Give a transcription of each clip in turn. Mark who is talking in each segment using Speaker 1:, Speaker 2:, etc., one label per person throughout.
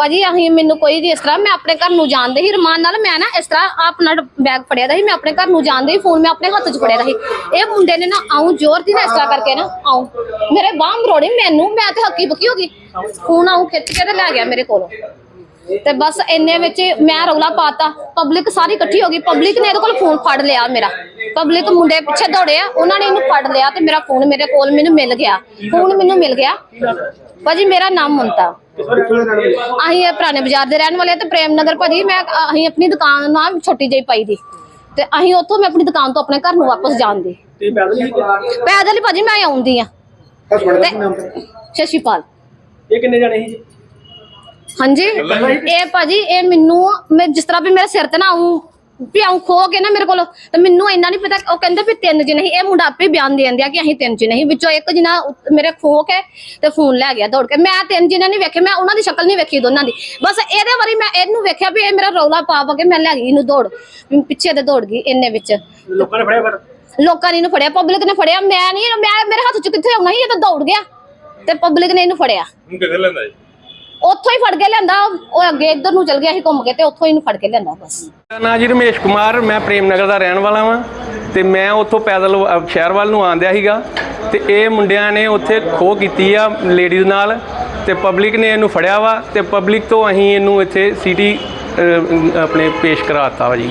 Speaker 1: ਭਾਜੀ ਅਸੀਂ ਮੈਨੂੰ ਕੋਈ ਨਹੀਂ ਤਰ੍ਹਾਂ ਮੈਂ ਆਪਣੇ ਘਰ ਨੂੰ ਜਾਣਦੇ ਹੀ ਰਮਾਨ ਨਾਲ ਮੈਂ ਨਾ ਇਸ ਤਰ੍ਹਾਂ ਆਪਣਾ ਬੈਗ ਫੜਿਆ ਦਾ ਸੀ, ਮੈਂ ਆਪਣੇ ਘਰ ਨੂੰ ਜਾਣਦੇ ਹੀ ਫੋਨ ਮੈਂ ਆਪਣੇ ਹੱਥ 'ਚ ਫੜਿਆ ਦਾ ਸੀ। ਇਹ ਮੁੰਡੇ ਨੇ ਨਾ ਆਉਂ ਜ਼ੋਰ ਦੀ ਨਾ ਇਸ ਤਰ੍ਹਾਂ ਕਰਕੇ ਨਾ ਆਉਂ। ਮੇਰੇ ਬਾਹ ਮਰੋੜੀ ਮੈਨੂੰ, ਮੈਂ ਤੇ ਹੱਕੀ ਬਕੀ ਹੋ ਗਈ। ਫੋਨ ਆਉਂ ਖਿੱਚ ਕੇ ਤੇ ਲੈ ਗਿਆ ਮੇਰੇ ਕੋਲੋਂ। ਤੇ ਬਸ ਇੰਨੇ ਵਿੱਚ ਮੈਂ ਰੌਲਾ ਪਾਤਾ ਪਬਲਿਕ ਸਾਰੀ ਇਕੱਠੀ ਹੋ ਗਈ ਪਬਲਿਕ ਨੇ ਇਹਦੇ ਕੋਲ ਫੋਨ ਫੜ ਲਿਆ ਮੇਰਾ। ਪਬਲਿਕ ਮੁੰਡੇ ਪਿੱਛੇ ਦੌੜੇ ਆ ਉਹਨਾਂ ਨੇ ਇਹਨੂੰ ਫੜ ਲਿਆ ਤੇ ਮੇਰਾ ਫੋਨ ਮੇਰੇ ਕੋਲ ਮੈਨੂੰ ਮਿਲ ਗਿਆ। ਫੋਨ ਮੈਨੂੰ ਮਿਲ ਗਿਆ। ਭਾਜੀ ਮੇਰਾ ਨਾਮ ਮੁੰਤਾ ਅਸੀਂ ਇਹ ਪੁਰਾਣੇ ਬਾਜ਼ਾਰ ਦੇ ਰਹਿਣ ਵਾਲੇ ਆ ਤੇ ਪ੍ਰੇਮ ਨਗਰ ਭਾਜੀ ਮੈਂ ਅਸੀਂ ਆਪਣੀ ਦੁਕਾਨ ਨਾ ਛੋਟੀ ਜਿਹੀ ਪਾਈ ਦੀ। ਤੇ ਅਸੀਂ ਉੱਥੋਂ ਮੈਂ ਆਪਣੀ ਦੁਕਾਨ ਤੋਂ ਆਪਣੇ ਘਰ ਨੂੰ ਵਾਪਸ ਜਾਣ ਦੀ।
Speaker 2: ਤੇ ਪੈਦਲ ਹੀ
Speaker 1: ਭਾਜੀ ਮੈਂ ਆਉਂਦੀ ਆ।
Speaker 3: ਨਾਮ
Speaker 1: ਸ਼ਸ਼ੀਪਾਲ।
Speaker 2: ਇਹ ਕਿੰਨੇ ਜਾਣੇ ਸੀ
Speaker 1: ਹਾਂਜੀ। ਇਹ ਭਾਜੀ ਇਹ ਮੈਨੂੰ ਮੈਂ ਜਿਸ ਤਰ੍ਹਾਂ ਵੀ ਮੇਰੇ ਸਿਰ ਤੇ ਨਾ ਆਉਂ ਵੀ ਆਉਂ ਖੋ ਕੇ ਨਾ ਮੇਰੇ ਕੋਲ ਤੇ ਮੈਨੂੰ ਇੰਨਾ ਨਹੀਂ ਪਤਾ ਉਹ ਕਹਿੰਦੇ ਵੀ ਤਿੰਨ ਜਣੇ ਸੀ ਇਹ ਮੁੰਡਾ ਆਪੇ ਬਿਆਨ ਦੇ ਦਿੰਦਿਆ ਕਿ ਅਸੀਂ ਤਿੰਨ ਜਣੇ ਸੀ। ਵਿੱਚੋਂ ਇੱਕ ਉ- ਮੇਰੇ ਖੋ ਕੇ ਤੇ ਫੋਨ ਲੈ ਗਿਆ ਦੌੜ ਕੇ। ਮੈਂ ਤਿੰਨ ਜਣੇ ਨਹੀਂ ਵੇਖੇ ਮੈਂ ਉਹਨਾਂ ਦੀ ਸ਼ਕਲ ਨਹੀਂ ਵੇਖੀ ਦੋਨਾਂ ਦੀ। ਬਸ ਇਹਦੇ ਵਾਰੀ ਮੈਂ ਇਹਨੂੰ ਵੇਖਿਆ ਵੀ ਇਹ ਮੇਰਾ ਰੌਲਾ ਪਾ ਪਾ ਕੇ ਮੈਂ ਲੈ ਗਈ ਇਹਨੂੰ ਦੌੜ। ਪਿੱਛੇ ਤੇ ਦੌੜ ਗਈ ਇੰਨੇ ਵਿੱਚ।
Speaker 2: ਲੋਕਾਂ ਨੇ ਫੜਿਆ ਫਿਰ?
Speaker 1: ਲੋਕਾਂ ਨੇ ਇਹਨੂੰ ਫੜਿਆ ਪਬਲਿਕ ਨੇ ਫੜਿਆ। ਮੈਂ ਨਹੀਂ ਮੈਂ ਮੇਰੇ ਹੱਥ ਚ ਕਿੱਥੇ ਆਉਣਾ ਸੀ ਇਹ ਤਾਂ ਦੌੜ ਗਿਆ। ਤੇ ਪਬਲਿਕ ਨੇ ਇਹਨੂੰ ਫੜਿਆ।
Speaker 4: ਹੁਣ ਕਿੱਥੇ ਲੈਂਦਾ ਜੀ?
Speaker 1: ਉੱਥੋਂ ਹੀ ਫੜ ਕੇ ਲਿਆਂਦਾ ਉਹ ਅੱਗੇ ਇੱਧਰ ਨੂੰ ਚਲ ਗਿਆ ਸੀ ਘੁੰਮ ਕੇ ਤੇ ਉੱਥੋਂ ਹੀ ਇਹਨੂੰ ਫੜ ਕੇ ਲਿਆਂਦਾ ਬਸ।
Speaker 5: ਮੇਰਾ ਨਾਂ ਜੀ ਰਮੇਸ਼ ਕੁਮਾਰ ਮੈਂ ਪ੍ਰੇਮ ਨਗਰ ਦਾ ਰਹਿਣ ਵਾਲਾ ਵਾਂ ਤੇ ਮੈਂ ਉੱਥੋਂ ਪੈਦਲ ਸ਼ਹਿਰ ਵੱਲ ਨੂੰ ਆਂਦਿਆ ਸੀਗਾ ਤੇ ਇਹ ਮੁੰਡਿਆਂ ਨੇ ਉੱਥੇ ਖੋਹ ਕੀਤੀ ਆ ਲੇਡੀਜ਼ ਨਾਲ ਤੇ ਪਬਲਿਕ ਨੇ ਇਹਨੂੰ ਫੜਿਆ ਵਾ ਤੇ ਪਬਲਿਕ ਤੋਂ ਅਸੀਂ ਇਹਨੂੰ ਇੱਥੇ ਸਿਟੀ ਆਪਣੇ ਪੇਸ਼ ਕਰਾਤਾ ਵਾ ਜੀ।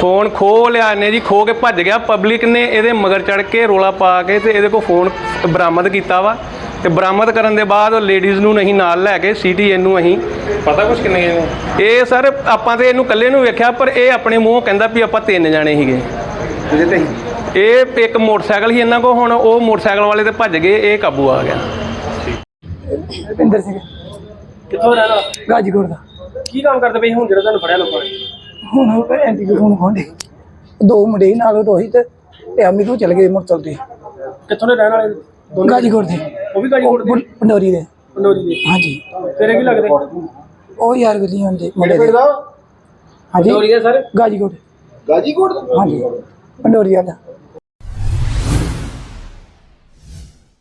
Speaker 5: ਫੋਨ ਖੋਹ ਲਿਆ ਨੇ ਜੀ ਖੋ ਕੇ ਭੱਜ ਗਿਆ। ਪਬਲਿਕ ਨੇ ਇਹਦੇ ਮਗਰ ਚੜ ਕੇ ਰੋਲਾ ਪਾ ਕੇ ਤੇ ਇਹਦੇ ਕੋਲ ਫੋਨ ਬਰਾਮਦ ਕੀਤਾ ਵਾ। ਤੇ ਬਰਾਮਦ ਕਰਨ ਦੇ ਬਾਅਦ ਉਹ ਲੇਡੀਜ਼ ਨੂੰ ਨਹੀਂ ਨਾਲ ਲੈ ਕੇ ਸਿਟੀ ਇਹਨੂੰ ਅਸੀਂ
Speaker 4: ਪਤਾ ਕੁਛ ਕਿੰਨੇ ਗਏ
Speaker 5: ਇਹ ਸਰ ਆਪਾਂ ਤੇ ਇਹਨੂੰ ਇਕੱਲੇ ਨੂੰ ਵੇਖਿਆ ਪਰ ਇਹ ਆਪਣੇ ਮੂੰਹੋਂ ਕਹਿੰਦਾ ਵੀ ਆਪਾਂ ਤਿੰਨ ਜਾਣੇ ਸੀਗੇ।
Speaker 3: ਜਿਹਦੇ ਤੇ।
Speaker 5: ਇਹ ਇੱਕ ਮੋਟਰਸਾਈਕਲ ਸੀ ਇਹਨਾਂ ਕੋ ਹੁਣ ਉਹ ਮੋਟਰਸਾਈਕਲ ਵਾਲੇ ਤੇ ਭੱਜ ਗਏ ਇਹ ਕਾਬੂ ਆ ਗਿਆ।
Speaker 6: ਰਵਿੰਦਰ ਸਿੰਘ।
Speaker 2: ਕਿੱਥੋਂ ਰਹਿਣਾ
Speaker 6: ਦਾ।
Speaker 2: ਕੀ ਕੰਮ ਕਰਦੇ ਪਏ ਹੁਣ ਜਿਹੜਾ ਤੁਹਾਨੂੰ ਫੜਿਆ ਲੋਕਾਂ ਨੇ।
Speaker 6: ਹੁਣ ਉਹ ਐਂਟੀ ਫੋਨ ਖੋਂਦੇ ਦੋ ਮੁੰਡੇ ਸੀ ਨਾਲ ਰੋਹਿਤ ਤੇ ਅਮਿਤ ਉਹ ਚਲ ਗਏ ਮੋਟਰਸਾਈਕਲ ਤੇ।
Speaker 2: ਕਿੱਥੋਂ ਦੇ ਰਹਿਣ ਵਾਲੇ? ਦੋਨੋਂ?
Speaker 6: ਗਾਜੀਕੋਟ ਦੇ।
Speaker 2: ਉਹ ਵੀ ਗਾਜੀਕੋਟ ਦੇ
Speaker 6: ਪੰਡੋਰੀ ਦੇ।
Speaker 2: ਪੰਡੋਰੀ ਦੇ।
Speaker 6: ਹਾਂਜੀ।
Speaker 2: ਤੇਰੇ ਕੀ ਲੱਗਦੇ?
Speaker 6: ਉਹ ਯਾਰ ਗਲੀ ਹੁੰਦੇ ਮੁੰਡੇ
Speaker 3: ਦਾ?
Speaker 6: ਹਾਂਜੀ।
Speaker 2: ਪੰਡੋਰੀ ਦੇ ਸਰ?
Speaker 6: ਗਾਜੀਕੋਟ।
Speaker 3: ਗਾਜੀਕੋਟ ਦਾ?
Speaker 6: ਹਾਂਜੀ। ਪੰਡੋਰੀ ਵਾਲਾ।